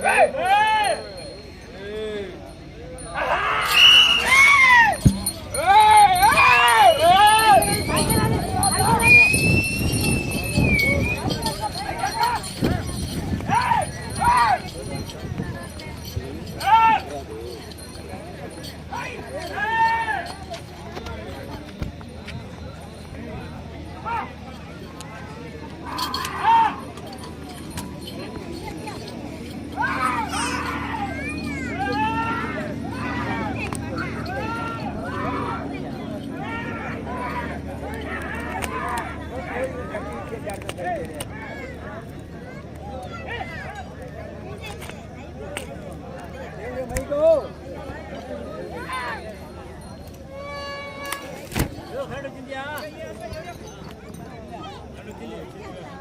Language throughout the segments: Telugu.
Hey!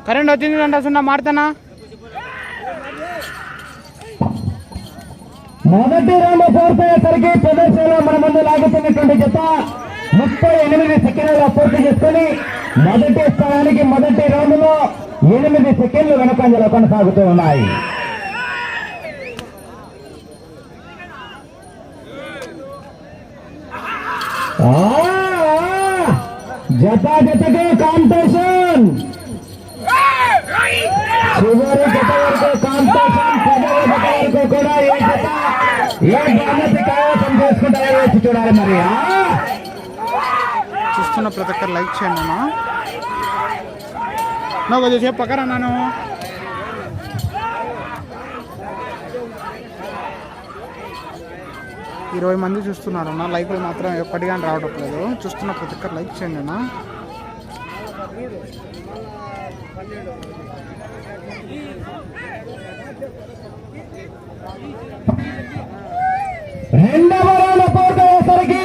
కరెంట్ వచ్చింది అంట సున్నా మారుతానా? మొదటి రౌండ్ పూర్తయ్యేసరికి ప్రదర్శనలో మన ముందు లాగుతున్నటువంటి జత ముప్పై ఎనిమిది సెకండ్ల పూర్తి చేసుకుని మొదటి స్థానానికి మొదటి రౌండ్లో ఎనిమిది సెకండ్లు వెనకంజలో కొనసాగుతూ ఉన్నాయి. జత జతకి కాంపిటీషన్ చివరి జత వరకు కాంపిటీషన్ జత వరకు కూడా ఏ జత ఏ కైవసం చేసుకుంటారో వేసి చూడాలి మరి. చూస్తున్న ప్రతి ఒక్కరు లైక్ చేయండి అన్న నువ్వు కొద్దిసేపు పక్కన నాను ఇరవై మంది చూస్తున్నారు అన్న లైక్లు మాత్రం ఎప్పటికీ రావడం లేదు. చూస్తున్న ప్రతి ఒక్కరు లైక్ చేయండి అన్న రెండవ రౌండ్ పూర్తయ్యేసరికి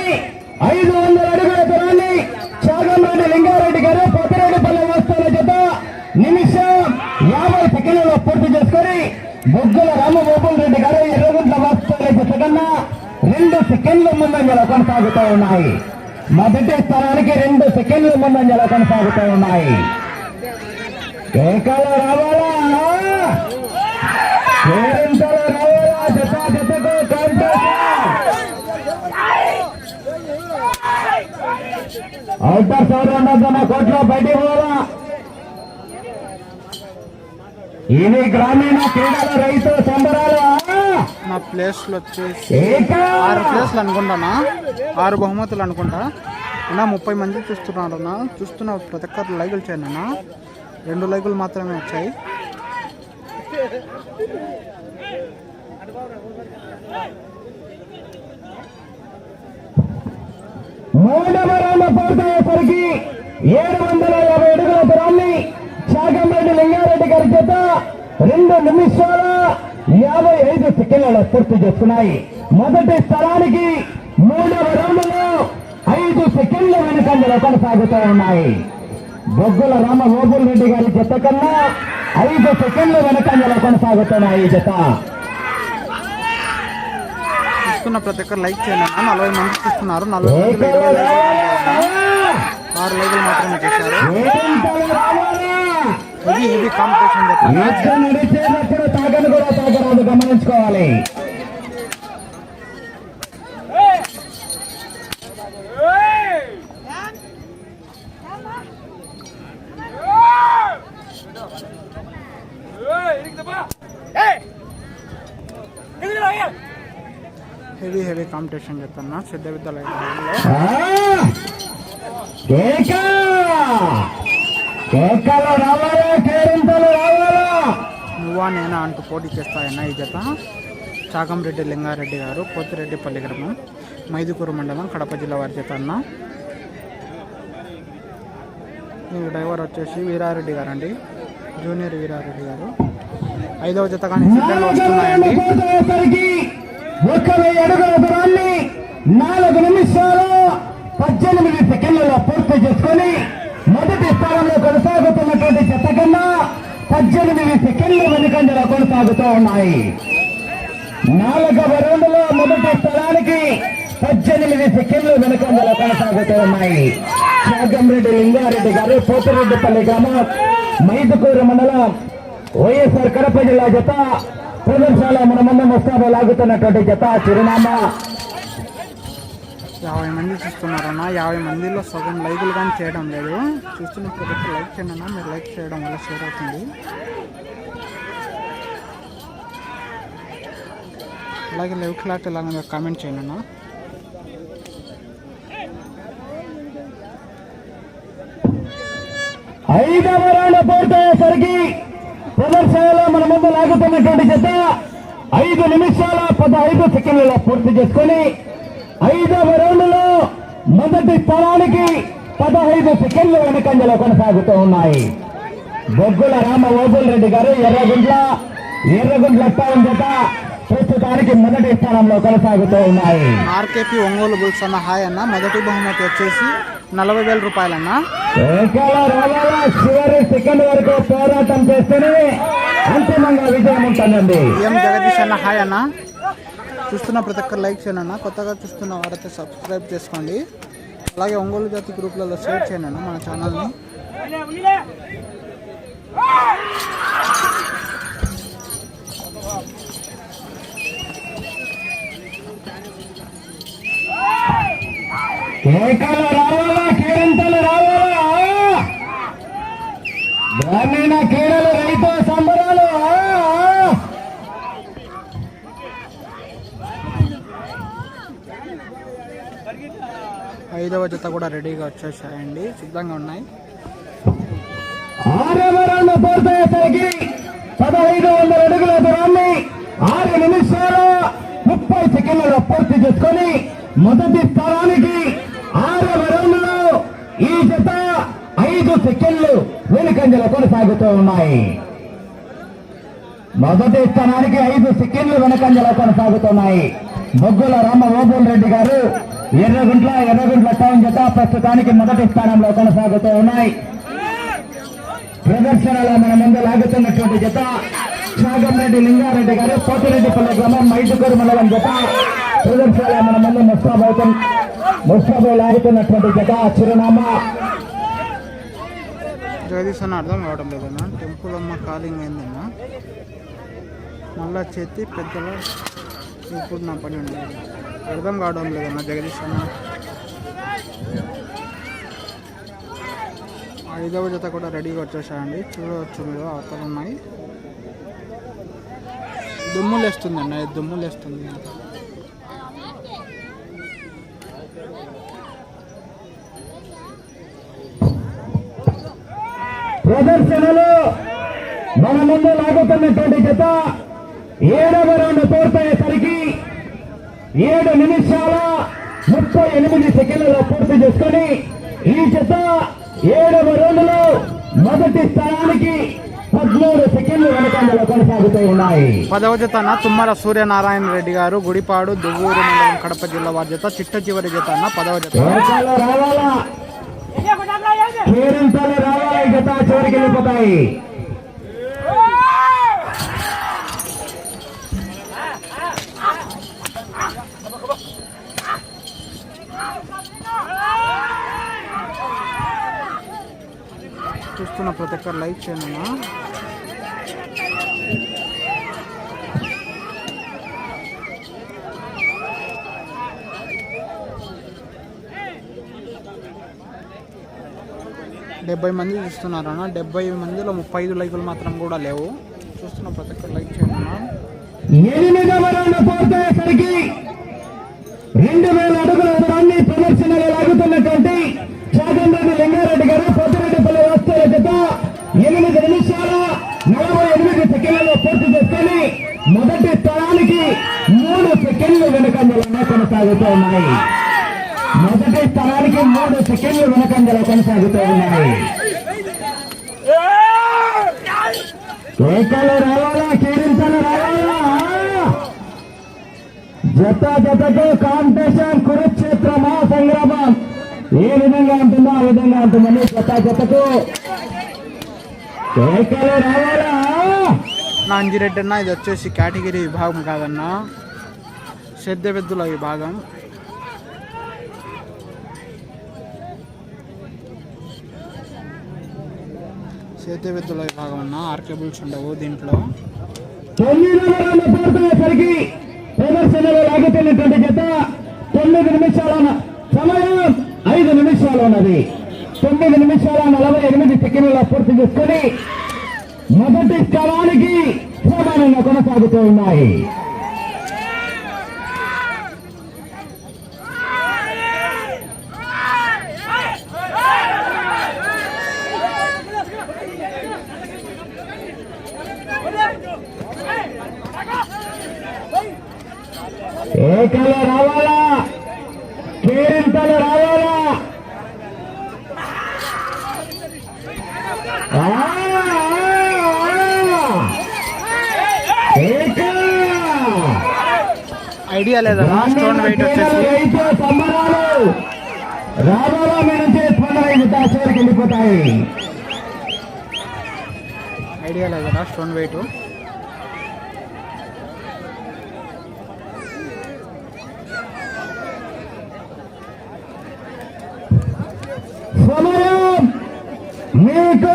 ఐదు వందల అడుగుల దూరాన్ని చాగంరెడ్డి లింగారెడ్డి గారు పొత్తిరెడ్డిపల్లి వస్తువుల జత నిమిషం యాభై సెకండ్లలో పూర్తి చేసుకుని బొగ్గుల రామగోపాల్ రెడ్డి గారు ఎర్రగుంట్ల వస్తువుల జత కన్నా రెండు సెకండ్ల ముందంజల కొనసాగుతూ ఉన్నాయి. మొదటి స్థానానికి రెండు సెకండ్ల ముందంజల కొనసాగుతూ ఉన్నాయి. ఏకాల రావాలా జత జతకు కాంపిటీషన్ అవుటర్ సైడ్ ఉండొద్దన్న కోట్లో బయటికి పోరా ఇది గ్రామీణ క్రీడల రైతు సంబరాలు. నా ప్లేస్లు వచ్చేసి ఆరు ప్లేస్లు అనుకుంటానా? ఆరు బహుమతులు అనుకుంటా. ఇలా ముప్పై మంది చూస్తున్నారు అన్న చూస్తున్న ప్రతి ఒక్కరు లైకులు చేయండి అన్న. రెండు లైకులు మాత్రమే వచ్చాయి. మూడవ రౌండ్ పూర్తయ్యేసరికి ఏడు వందల యాభై అడుగుల దూరాన్ని చాగంరెడ్డి లింగారెడ్డి గారి చేత రెండు నిమిషాల యాభై ఐదు సెకండ్లలో పూర్తి చేస్తున్నాయి. మొదటి స్థలానికి మూడవ రౌండ్లో ఐదు సెకండ్ల వెనుకంజలో కొనసాగుతూ ఉన్నాయి. బొగ్గుల రామ గోపుల్ రెడ్డి గారి జత కన్నా ఐదు సెకండ్ల వెనుకంజలో కొనసాగుతున్నాయి ఈ జత. చూస్తున్న ప్రతి ఒక్కరు లైక్ చేయండి అన్న. నలభై మంది చూస్తున్నారు. నలభై మందిలో ఆరు లైకులు మాత్రమే చేశారు. ఇది ఇది కాంపిటీషన్ గమనించుకోవాలి. హెవీ హెవీ కాంపిటీషన్ చెప్తున్నా సిద్ధ విద్యాలయంలో నువ్వా నేనా అంటూ పోటీ చేస్తాయన్న ఈ జత. చాకంరెడ్డి లింగారెడ్డి గారు పోతిరెడ్డిపల్లి గ్రామం మైదుకూరు మండలం కడప జిల్లా వారి జత అన్న. డ్రైవర్ వచ్చేసి వీరారెడ్డి గారు అండి జూనియర్ వీరారెడ్డి గారు. ఐదవ జత కానీ సిద్ధంగా వస్తున్నాయండి. ఒక వెయ్యి అడుగుల దూరాన్ని నాలుగు నిమిషాలు పద్దెనిమిది సెకండ్లలో పూర్తి చేసుకొని మొదటి స్థానంలో కొనసాగుతున్నటువంటి చెత్త కన్నా పద్దెనిమిది సెకండ్లు వెనుకంజలో కొనసాగుతూ ఉన్నాయి. నాలుగవ రౌండ్లో మొదటి స్థలానికి పద్దెనిమిది సెకండ్లు వెనుకంజలో కొనసాగుతూ ఉన్నాయి. శాగంరెడ్డి లింగారెడ్డి గారు పోతిరెడ్డిపల్లి గ్రామం మైదుకూరు మండలం వైఎస్ఆర్ కడప జిల్లా జత ప్రదర్శనలో మన ముందు ముస్తాబు లాగుతున్నటువంటి జత చిరునామా. యాభై మంది చూస్తున్నారన్న యాభై మందిలో సగం లైకులు కానీ చేయడం లేదు. చూస్తున్న ప్రతి లైక్ చేయండి అన్న మీరు లైక్ చేయడం వల్ల షేర్ అవుతుంది. అలాగే లైవ్ క్లాట్ ఎలా మీరు కామెంట్ చేయండి అన్న. ఐదవ రౌండ్ పూర్తయ్యేసరికి ప్రదర్శనలో మన ముందు లాగుతున్నటువంటి జత ఐదు నిమిషాల పదహైదు సెకండ్లలో పూర్తి చేసుకొని ఐదవ రౌండ్లో మొదటి స్థలానికి పదహైదు సెకండ్లు వెనుకంజలో కొనసాగుతూ ఉన్నాయి. బొగ్గుల రామ ఓబుల్ రెడ్డి గారు ఎర్రగుండ్ల ఎర్రగుండ్ల టౌన్ జత ప్రస్తుతానికి మొదటి స్థానంలో కొనసాగుతూ ఉన్నాయి. ఆర్కేపీ ఒంగోలు బుల్స్ అన్న హాయ్ అన్న. మొదటి బహుమతి వచ్చేసి నలభై వేల రూపాయలన్న. చివరి సెకండ్ వరకు పోరాటం చేస్తేనే అంతిమంగా విజయం ఉంటుందండి. ఏం జగదీష్ అన్న హాయ్ అన్న. చూస్తున్న ప్రతి ఒక్కరు లైక్ చేయండి అన్న. కొత్తగా చూస్తున్న వారైతే సబ్స్క్రైబ్ చేసుకోండి. అలాగే ఒంగోలు జాతి గ్రూప్లలో షేర్ చేయండి అన్న మన ఛానల్ని. ఏకాల రావాలా? కేరింతలు రావాలా? గ్రామీణ క్రీడలు రైతు సంబరాలు. ఐదవ జత కూడా రెడీగా వచ్చేసాయండి. సిద్ధంగా ఉన్నాయి. ఆరవ రౌండ్ పూర్తయ్యేసరికి పదహైదు వందల అడుగుల దూరాన్ని ఆరు నిమిషాలు ముప్పై సెకండ్లలో పూర్తి చేసుకొని మొదటి స్థానానికి ఆరవ రౌండ్లో ఈ జత ఐదు సెకండ్లు వెనుకంజలు కొనసాగుతూ ఉన్నాయి. మొదటి స్థానానికి ఐదు సెకండ్లు వెనకంజలో కొనసాగుతున్నాయి బొగ్గుల రామ ఓబుల్ రెడ్డి గారు ఎర్రగుంట్ల ఎర్రగుంట్ల టౌన్ జత ప్రస్తుతానికి మొదటి స్థానంలో కొనసాగుతూ ఉన్నాయి. ప్రదర్శనలో మన ముందు లాగుతున్నటువంటి జత నాగంరెడ్డి లింగారెడ్డి గారు పోతిరెడ్డిపల్లి గ్రామం మైదుకూరు మండలం జత. ప్రదర్శనలో మన ముందు ముస్తాబవుతు ముస్తాబు లాగుతున్నటువంటి జత చిరునామా జగదీష్ అన్న అర్థం కావడం లేదన్నా. టెంపుల్ అమ్మ కాలింగ్ అయిందన్నా. మళ్ళా చేతి పెద్దల ఇప్పుడు నా పని ఉండేది అర్థం కావడం లేదన్నా జగదీష్ అన్న ఐదవ జత కూడా రెడీగా వచ్చేసాయండి. చూడవచ్చు మీరు అవతలు ఉన్నాయి దుమ్ములు వేస్తుందండి అది దుమ్ములు వేస్తుంది ప్రదర్శనలో. మన ముందు లాగుతున్నటువంటి జత ఏడవ రౌండ్ పూర్తయ్యేసరికి ఏడు నిమిషాల ముప్పై ఎనిమిది సెకండ్లలో పూర్తి చేసుకొని ఈ జత ఏడవ రౌండ్లో మొదటి స్థానానికి పదమూడు సెకండ్లు కొనసాగుతూ ఉన్నాయి. పదవ జత అన్న తుమ్మల సూర్యనారాయణ రెడ్డి గారు గుడిపాడు దువ్వూరు మండలం కడప జిల్లా వారి జత చిట్ట చివరి జత అన్న పదవ జత. రావాలా? కేరింతలు రావాలి ఈ చివరికి వెళ్ళిపోతాయి. చూస్తున్న ప్రతి ఒక్కరు లైక్ చేయను డెబ్బై మంది చూస్తున్నారన్న డెబ్బై మందిలో ముప్పై ఐదు లైకులు మాత్రం కూడా లేవు. చూస్తున్న ప్రతి ఒక్కరు లైక్ చేయండి రెండు వేల అడుగుల దూరాన్ని ప్రదర్శనగా లాగుతున్నటువంటి చాగంరెడ్డి లింగారెడ్డి గారు పొద్దురెడ్డిపల్లి వస్తువుల చేత ఎనిమిది నిమిషాల నలభై ఎనిమిది సెకండ్లలో పూర్తి చేసుకొని మొదటి స్థలానికి మూడు సెకండ్లు వెనుకంజలోనే కొనసాగుతూ ఉన్నాయి. మొదటి స్థానానికి మూడు సెకండ్లు వెనుకంజలో కొనసాగుతూ ఉన్నాయి. కేకలు రావాలా? కేరింతలు రావాలా? జత జతకు కాంపిటీషన్ కురుక్షేత్రమా సంగ్రామం? ఏ విధంగా ఉంటుందో ఆ విధంగా ఉంటుందని జత జతకు కేకలు రావాలా? నాంజిరెడ్డి అన్న ఇది వచ్చేసి కేటగిరీ విభాగం కాదన్న. శ్రద్ధ విభాగం. చేతి విద్యుల విభాగం అన్న ఆర్కేబుల్స్ ఉండవు దీంట్లో. తొమ్మిదవ రౌండ్ పూర్తయ్యేసరికి ప్రదర్శనలో లాగుతున్నటువంటి జత తొమ్మిది నిమిషాల సమయం ఐదు నిమిషాలు ఉన్నది తొమ్మిది నిమిషాల నలభై ఎనిమిది సెకండ్ల పూర్తి చేసుకుని మొదటి స్థలానికి సమానంగా కొనసాగుతూ ఉన్నాయి. ఏకలు రావాలా? కేరింతలు రావాలా. ఐడియా వెయిట్ వచ్చేసి. రావాలా మీరు చేసుకున్న చివరికి వెళ్ళిపోతాయి. ఐడియా లేదన్నా స్టోన్ వెయిట్ సమయం మీకు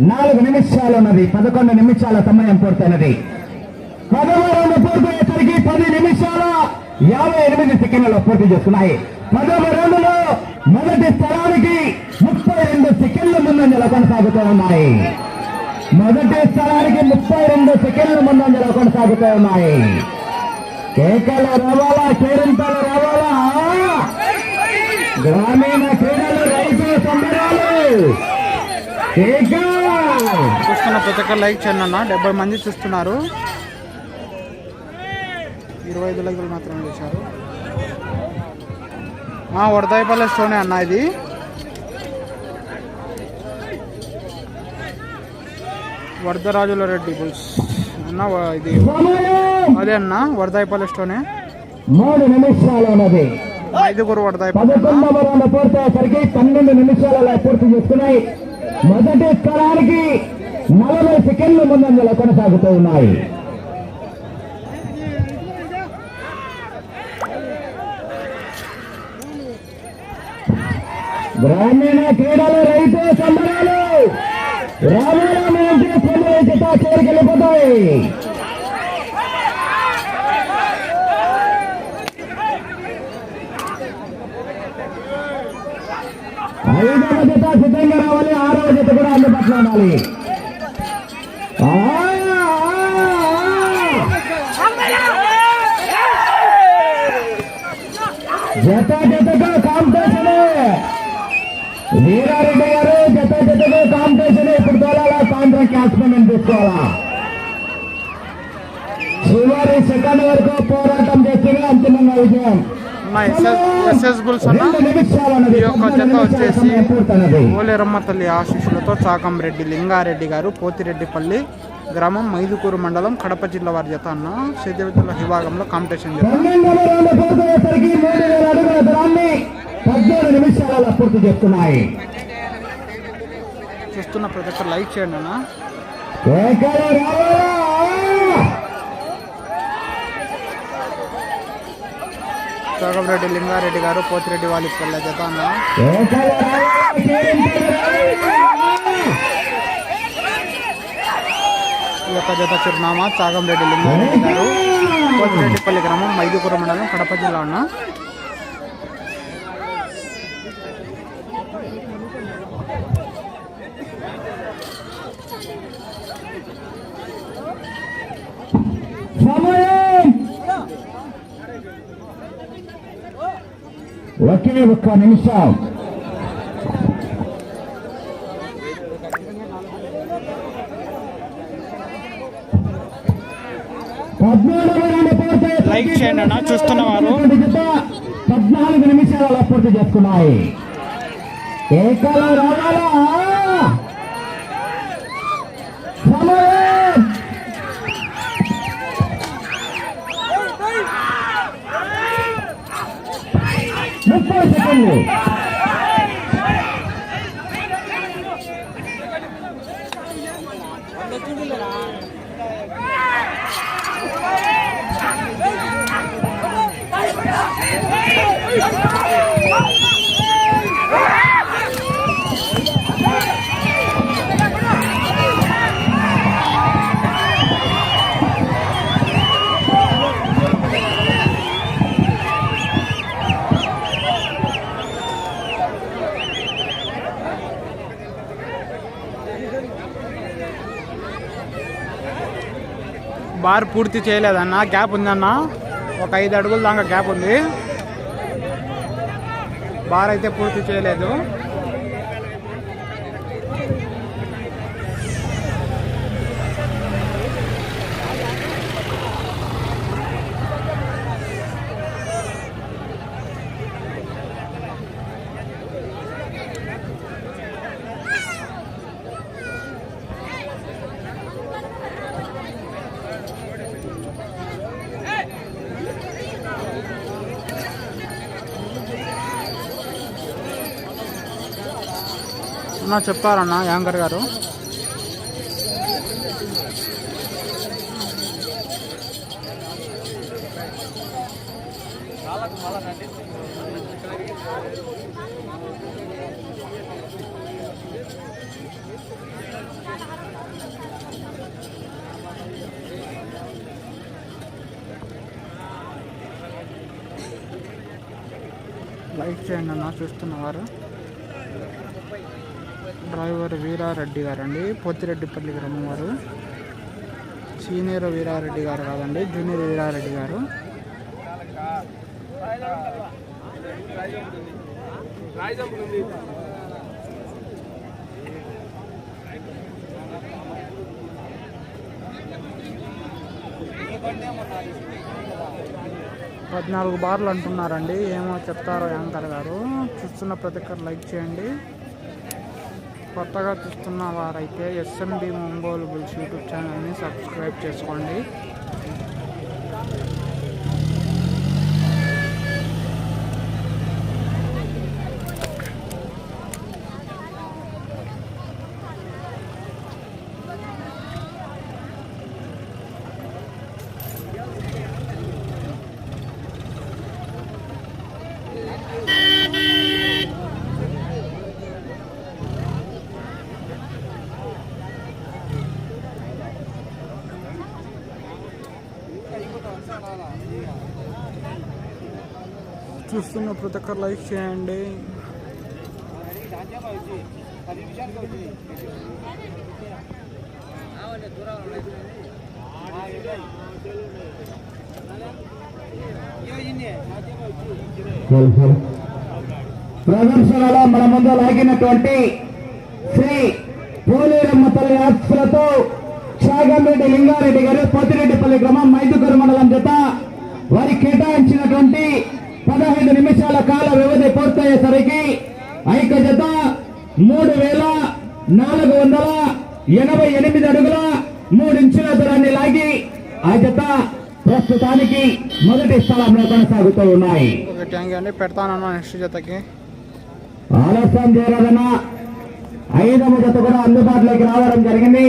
నాలుగు నిమిషాలు ఉన్నది. పదకొండు నిమిషాల సమయం పూర్తయినది. పదవ రౌండ్ పూర్తయ్యేసరికి పది నిమిషాల యాభై ఎనిమిది సెకండ్లలో పూర్తి చేస్తున్నాయి పదవ రౌండ్లో మొదటి స్థలానికి ముప్పై రెండు సెకండ్ల ముందంజలో కొనసాగుతూ ఉన్నాయి. మొదటి స్థలానికి ముప్పై రెండు సెకండ్ల ముందంజలో కొనసాగుతూ ఉన్నాయి. కేకలు రావాలా కేరింతలు రావాలా? గ్రామీణ క్రీడలు రైతు సంబరాలు. చూస్తున్న ప్రతి ఒక్క లైక్ చేయండి అన్న. డెబ్బై మంది చూస్తున్నారు. ఇరవై ఐదు లైకులు మాత్రమే చేశారు. వడదాయిపల్లె స్టోనే అన్న ఇది. వరదరాజుల రెడ్డి బుల్స్ అన్న ఇది అదే అన్న వరదాయిపల్లె స్టోనే. మూడు నిమిషాలు ఉన్నది. ఐదుగురు వరదాయిపల్లె పదకొండవ రౌండ్ పూర్తయ్యేసరికి పన్నెండు పూర్తి చేసుకున్నాయి మొదటి స్థలానికి నలభై సెకండ్ల ముందంజలో కొనసాగుతూ ఉన్నాయి. గ్రామీణ క్రీడలు రైతు సంబరాలు రాబోయే నుంచి పొందిన జత చివరికి జత సిద్ధంగా రావాలి. ఆరవ జత కూడా అందుబాటులో ఉండాలి. జత జతగా కాంపిటీషన్. వీరారెడ్డి గారు జత జతగా కాంపిటీషన్. ఇప్పుడు తోలాలా సాయంత్రం క్యాచ్మెంట్ తీసుకోవాలా? చివరి సెకండ్ వరకు పోరాటం చేస్తే అంతిమంగా విజయం. ఉన్నాయి ఎస్ఎస్ బుల్స్ అన్న ఈ యొక్క జత వచ్చేసి ఓలేరమ్మ తల్లి ఆశీస్సులతో చాకంరెడ్డి లింగారెడ్డి గారు పోతిరెడ్డిపల్లి గ్రామం మైదుకూరు మండలం కడప జిల్లా వారి జత అన్న సేద్యవిద్యుల విభాగంలో కాంపిటీషన్ జత. చేస్తున్న చూస్తున్న ప్రతి ఒక్కరు లైక్ చేయండి అన్న. కేకలు లింగారెడ్డి గారు పోతిరెడ్డి వాళ్ళ పల్లె జత ఈ యొక్క జత చిరునామా చాగంరెడ్డి లింగారెడ్డి గారు. పోతిరెడ్డిపల్లి గ్రామం మైదుకూరు మండలం కడప జిల్లా అన్న సమయం ఒకే ఒక్క నిమిషం. లైక్ చేయండి అన్న, చూస్తున్నవారు. జత పద్నాలుగు నిమిషాలలో పూర్తి చేసుకున్నాయి. ఏకలో రావాలా? బార్ పూర్తి చేయలేదన్న. గ్యాప్ ఉందన్న. ఒక ఐదు అడుగుల దాకా గ్యాప్ ఉంది. బార్ అయితే పూర్తి చేయలేదు. అన్న చెప్పారన్న యాంకర్ గారు. లైక్ చేయండి అన్న చూస్తున్నవారు సీనియర్ వీరారెడ్డి గారు అండి పోతిరెడ్డిపల్లి గ్రామం వారు. సీనియర్ వీరారెడ్డి గారు కాదండి జూనియర్ వీరారెడ్డి గారు. పద్నాలుగు బార్లు అంటున్నారండి. ఏమో చెప్తారో యాంకర్ గారు. చూస్తున్న ప్రతి ఒక్కరు లైక్ చేయండి. కొత్తగా చూస్తున్న వారైతే ఎస్ఎంబి ఒంగోలు బుల్స్ యూట్యూబ్ ఛానల్ని సబ్స్క్రైబ్ చేసుకోండి. చూస్తున్న ప్రతి ఒక్కరు లైక్ చేయండి. ప్రదర్శనలో మన ముందు లాగినటువంటి శ్రీ పోలేరమ్మ తల్లి ఆస్తులతో శాగంరెడ్డి లింగారెడ్డి గారు పోతిరెడ్డిపల్లి గ్రామం మైదుకూరు మండలం జత వారి కేటాయించినటువంటి పదహైదు నిమిషాల కాల వ్యవధి పూర్తయ్యేసరికి ఐక జత మూడు వేల నాలుగు వందల ఎనభై ఎనిమిది అడుగుల మూడించుల దూరాన్ని లాగి ఆ జత ప్రస్తుతానికి మొదటి స్థలంలో కొనసాగుతూ ఉన్నాయి. పెడతానన్నా నెక్స్ట్ జతకి. ఆలస్యం చేయరాదన్న ఐదవ జత కూడా అందుబాటులోకి రావడం జరిగింది.